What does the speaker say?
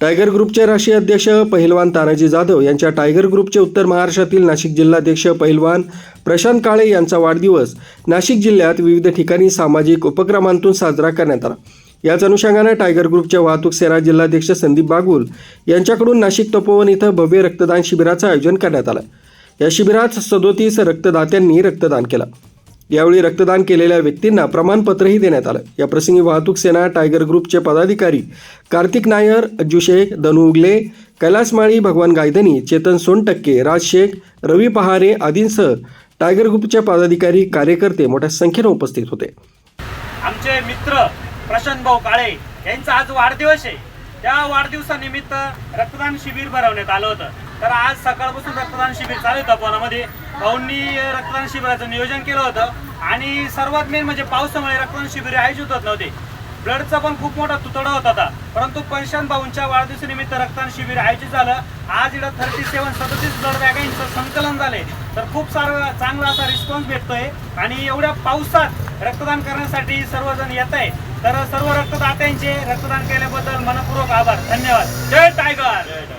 Tiger ग्रुपचे राष्ट्रीय अध्यक्ष पहिलवान तानाजी जाधव यांच्या टायगर ग्रुपचे उत्तर महाराष्ट्रातील नाशिक जिल्हाध्यक्ष पहिलवान प्रशांत काळे यांचा वाढदिवस नाशिक जिल्ह्यात विविध ठिकाणी सामाजिक उपक्रमांतून साजरा करण्यात आला. याच अनुषंगाने टायगर ग्रुपच्या वाहतूक सेना जिल्हाध्यक्ष संदीप बागुल यांच्याकडून नाशिक तपोवन इथं भव्य रक्तदान शिबिराचं आयोजन करण्यात आलं. या शिबिरात सदोतीस रक्तदात्यांनी रक्तदान केलं. यावेळी रक्तदान केलेल्या व्यक्तींना प्रमाणपत्रही देण्यात आलं. या प्रसंगी वाहतूक सेना टायगर ग्रुपचे पदाधिकारी कार्तिक नायर अज्जू शेख धनु उगले कैलास माळी भगवान गायधनी चेतन सोनटक्के राज शेख रवी पहारे आदींसह टायगर ग्रुपचे पदाधिकारी कार्यकर्ते मोठ्या संख्येने उपस्थित होते. आमचे मित्र प्रशांत भाऊ काळे यांचा आज वाढदिवस आहे. त्या वाढदिवसानिमित्त रक्तदान शिबिर भरवण्यात आलं होतं. तर आज सकाळपासून रक्तदान शिबिर चालू होतं पवनामध्ये भाऊंनी रक्तदान शिबिराचं नियोजन केलं होतं. आणि सर्वात मेन म्हणजे पावसामुळे रक्तदान शिबिर आयोजित होत नव्हते. ब्लडचा पण खूप मोठा तुतडा होता आता. परंतु प्रशांत भाऊंच्या वाढदिवसानिमित्त रक्तदान शिबिर आयोजित झालं. आज इथं थर्टी सेवन सदतीस ब्लड बॅगांचं संकलन झाले तर खूप सारा चांगला असा रिस्पॉन्स भेटतोय. आणि एवढ्या पावसात रक्तदान करण्यासाठी सर्वजण येत आहे तर सर्व रक्तदात्यांचे रक्तदान केल्याबद्दल मनपूर्वक आभार. धन्यवाद. जय टायगर!